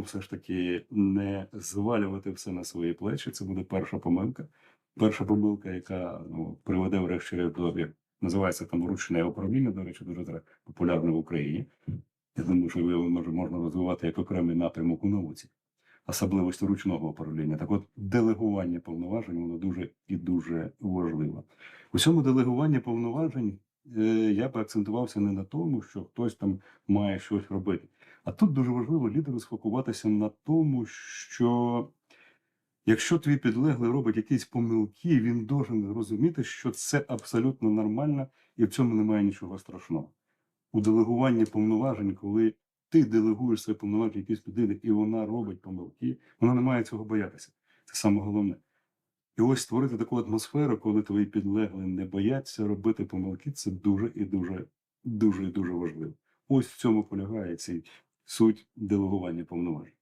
все ж таки не звалювати все на свої плечі. Це буде перша помилка. Перша помилка, яка ну, приведе врешті до як називається там ручне управління, до речі, дуже популярне в Україні. Я думаю, що його можна розвивати як окремий напрямок у науці, особливості ручного управління. Так от делегування повноважень воно дуже і дуже важливо. У цьому делегуванні повноважень я би акцентувався не на тому, що хтось там має щось робити. А тут дуже важливо лідеру сфокуватися на тому, що якщо твій підлеглий робить якісь помилки, він должен розуміти, що це абсолютно нормально і в цьому немає нічого страшного. У делегуванні повноважень, коли ти делегуєш свої повноваження якійсь людини, і вона робить помилки, вона не має цього боятися. Це саме головне. І ось створити таку атмосферу, коли твої підлегли не бояться робити помилки, це дуже і дуже, дуже і дуже важливо. Ось в цьому полягає цей суть делегування повноважень.